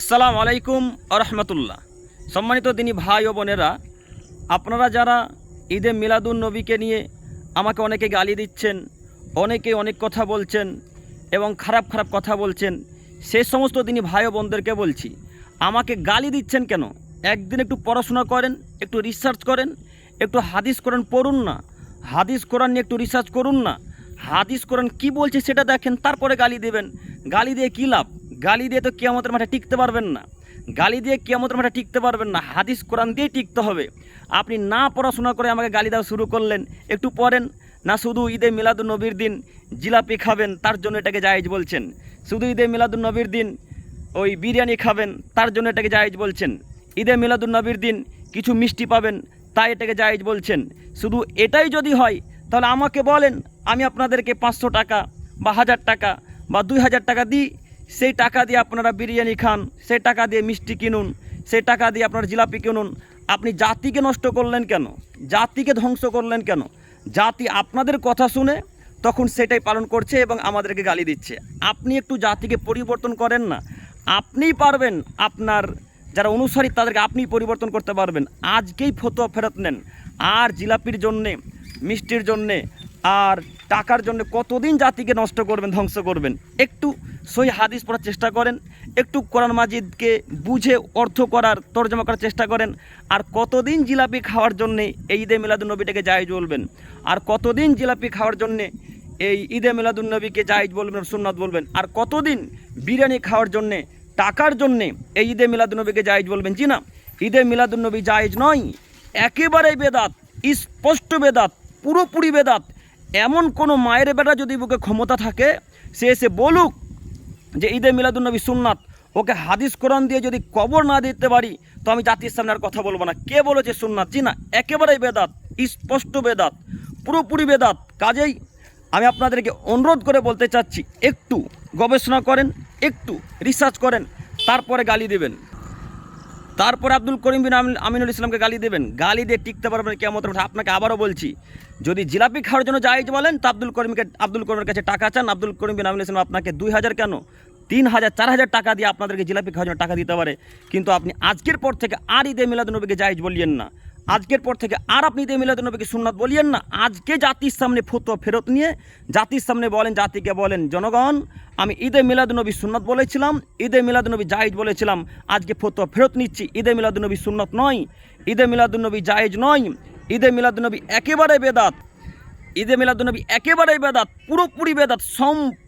আসসালামু আলাইকুম আরহামতুল্লাহ। সম্মানিত তিনি ভাই ও বোনেরা, আপনারা যারা ঈদে মিলাদুন নবীকে নিয়ে আমাকে অনেকে গালি দিচ্ছেন, অনেকে অনেক কথা বলছেন এবং খারাপ খারাপ কথা বলছেন, সে সমস্ত তিনি ভাই ও বোনদেরকে বলছি, আমাকে গালি দিচ্ছেন কেন? একদিন একটু পড়াশোনা করেন, একটু রিসার্চ করেন, একটু হাদিস কোরআন পড়ুন না, হাদিস কোরআন নিয়ে একটু রিসার্চ করুন না, হাদিস কোরআন কি বলছে সেটা দেখেন, তারপরে গালি দেবেন। গালি দিয়ে কী লাভ? গালি দিয়ে তো কিয়ামতের মাঠে টিকতে পারবেন না। গালি দিয়ে কিয়ামতের মাঠে টিকতে পারবেন না। হাদিস কোরআন দিয়েই টিকতে হবে। আপনি না পড়াশোনা করে আমাকে গালি দেওয়া শুরু করলেন, একটু পড়েন। না শুধু ঈদে মিলাদুন নবীর দিন জিলাপি খাবেন, তার জন্য এটাকে জায়েজ বলছেন। শুধু ঈদে মিলাদুন নবীর দিন ওই বিরিয়ানি খাবেন, তার জন্য এটাকে জায়েজ বলছেন। ঈদে মিলাদুন নবীর দিন কিছু মিষ্টি পাবেন, তাই এটাকে জায়েজ বলছেন। শুধু এটাই যদি হয়, তাহলে আমাকে বলেন, আমি আপনাদেরকে পাঁচশো টাকা বা হাজার টাকা বা দুই হাজার টাকা দিই সেই টাকা দিয়ে আপনারা বিরিয়ানি খান, সেই টাকা দিয়ে মিষ্টি কিনুন, সেই টাকা দিয়ে আপনারা জিলাপি কিনুন, আপনি জাতিকে নষ্ট করলেন কেন? জাতিকে ধ্বংস করলেন কেন? জাতি আপনাদের কথা শুনে তখন সেটাই পালন করছে এবং আমাদেরকে গালি দিচ্ছে। আপনি একটু জাতিকে পরিবর্তন করেন না। আপনিই পারবেন আপনার যারা অনুসারী, তাদেরকে আপনিই পরিবর্তন করতে পারবেন। আজকেই ফতোয়া ফেরত নেন। আর জিলাপির জন্যে, মিষ্টির জন্যে, আর টাকার জন্য কতদিন জাতিকে নষ্ট করবেন, ধ্বংস করবেন? একটু সই হাদিস পড়ার চেষ্টা করেন, একটু কোরআন মাজিদকে বুঝে অর্থ করার তর্জমা করার চেষ্টা করেন, আর কতদিন জিলাপি খাওয়ার জন্যে এই ঈদে মিলাদুন্নবীটাকে জায়েজ বলবেন? আর কতদিন জিলাপি খাওয়ার জন্যে এই ঈদে মিলাদুন্নবীকে জায়েজ বলবেন সুন্নাত বলবেন? আর কতদিন বিরিয়ানি খাওয়ার জন্যে, টাকার জন্যে এই ঈদে মিলাদুন্নবীকে জায়েজ বলবেন? জি না, ঈদে মিলাদুন্নবী জায়েজ নয় একেবারেই বেদাত, স্পষ্ট বেদাত, পুরোপুরি বেদাত। এমন কোনো মায়ের বেটা যদি বুকে ক্ষমতা থাকে, সে এসে বলুক যে ঈদে মিলাদুন্নবী সুন্নাত, ওকে হাদিস কোরআন দিয়ে যদি কবর না দিতে পারি, তো আমি জাতির সামনে আর কথা বলব না। কে বলেছে সুন্নাত? জি না, একেবারেই বেদাত, স্পষ্ট বেদাত, পুরোপুরি বেদাত। কাজেই আমি আপনাদেরকে অনুরোধ করে বলতে চাচ্ছি, একটু গবেষণা করেন, একটু রিসার্চ করেন, তারপরে গালি দেবেন। তারপরে আব্দুল করিম বিন আমিন- আমিনুল ইসলামকে গালি দেবেন। গালি দিয়ে টিকতে পারবেন কেমন আপনাকে আবারও বলছি, যদি জিলাপি খাওয়ার জন্য জায়েজ বলেন, তা আব্দুল করিমকে আব্দুল করিমের কাছে টাকা চান। আব্দুল করিম বিন আমিনুল ইসলাম আপনাকে দুই হাজার কেন? তিন হাজার চার হাজার টাকা দিয়ে আপনাদেরকে জিলাপি খাওয়ার জন্য টাকা দিতে পারে। কিন্তু আপনি আজকের পর থেকে আর ঈদে মিলাদুনবীকে জায়েজ বলিয়েন না। আজকের পর থেকে আর আপনি ঈদে মিলাদুনবীকে সুন্নাত বলিয়েন না। আজকে জাতির সামনে ফতোয়া ফেরত নিয়ে জাতির সামনে বলেন, জাতিকে বলেন, জনগণ, আমি ঈদে মিলাদুনবী সুন্নত বলেছিলাম, ঈদে মিলাদুনবী জায়েজ বলেছিলাম, আজকে ফতোয়া ফেরত নিচ্ছি। ঈদে মিলাদুনবী সুন্নত নয়, ঈদে মিলাদুনবী জায়েজ নয়, ঈদে মিলাদুনবী একেবারে বেদাত, ঈদে মিলাদুনবী একেবারেই বেদাত, পুরোপুরি বেদাত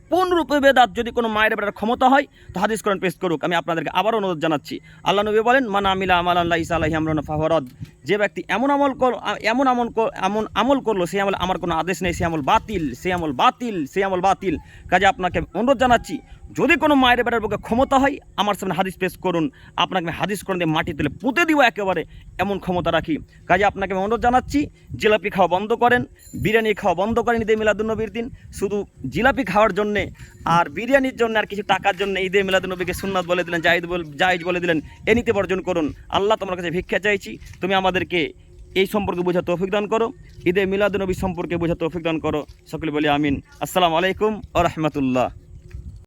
সম্পূর্ণরূপে বেদাত যদি কোনো মায়ের বেটার ক্ষমতা হয়, তো হাদিস করেন পেশ করুক। আমি আপনাদেরকে আবার অনুরোধ জানাচ্ছি, আল্লাহ নবী বলেন, মানা আমিলা আমাল আল্লাহ ইসা আল্লাহ আমরান ফাহরদ যে ব্যক্তি এমন আমল কর, এমন আমল এমন আমল করল সে আমল আমার কোনো আদেশ নেই সে আমল বাতিল সে আমল বাতিল সে আমল বাতিল। কাজে আপনাকে অনুরোধ জানাচ্ছি যদি কোনো মায়ের বেটার বুকে ক্ষমতা হয়, আমার সামনে হাদিস পেশ করুন। আপনাকে আমি হাদিস করে দিয়ে মাটি তুলে পুঁতে দিব একেবারে এমন ক্ষমতা রাখি। কাজে আপনাকে আমি অনুরোধ জানাচ্ছি, জিলাপি খাওয়া বন্ধ করেন, বিরিয়ানি খাওয়া বন্ধ করেন ঈদে মিলাদুন্নবীর দিন। শুধু জিলাপি খাওয়ার জন্যে আর বিরিয়ানির জন্য আর কিছু টাকার জন্য ঈদে মিলাদুন্নবীকে সুন্নাত বলে দিলেন জাহিদ বল জাহিজ বলে দিলেন, এ নিতে বর্জন করুন। আল্লাহ তোমার কাছে ভিক্ষা চাইছি, তুমি আমাদেরকে এই সম্পর্কে বোঝা তৌফিক দান করো, ঈদে মিলাদুন্নবী সম্পর্কে বোঝা তৌফিক দান করো। সকলে বলি আমিন। আসসালামু আলাইকুম ও রহমতুল্লাহ।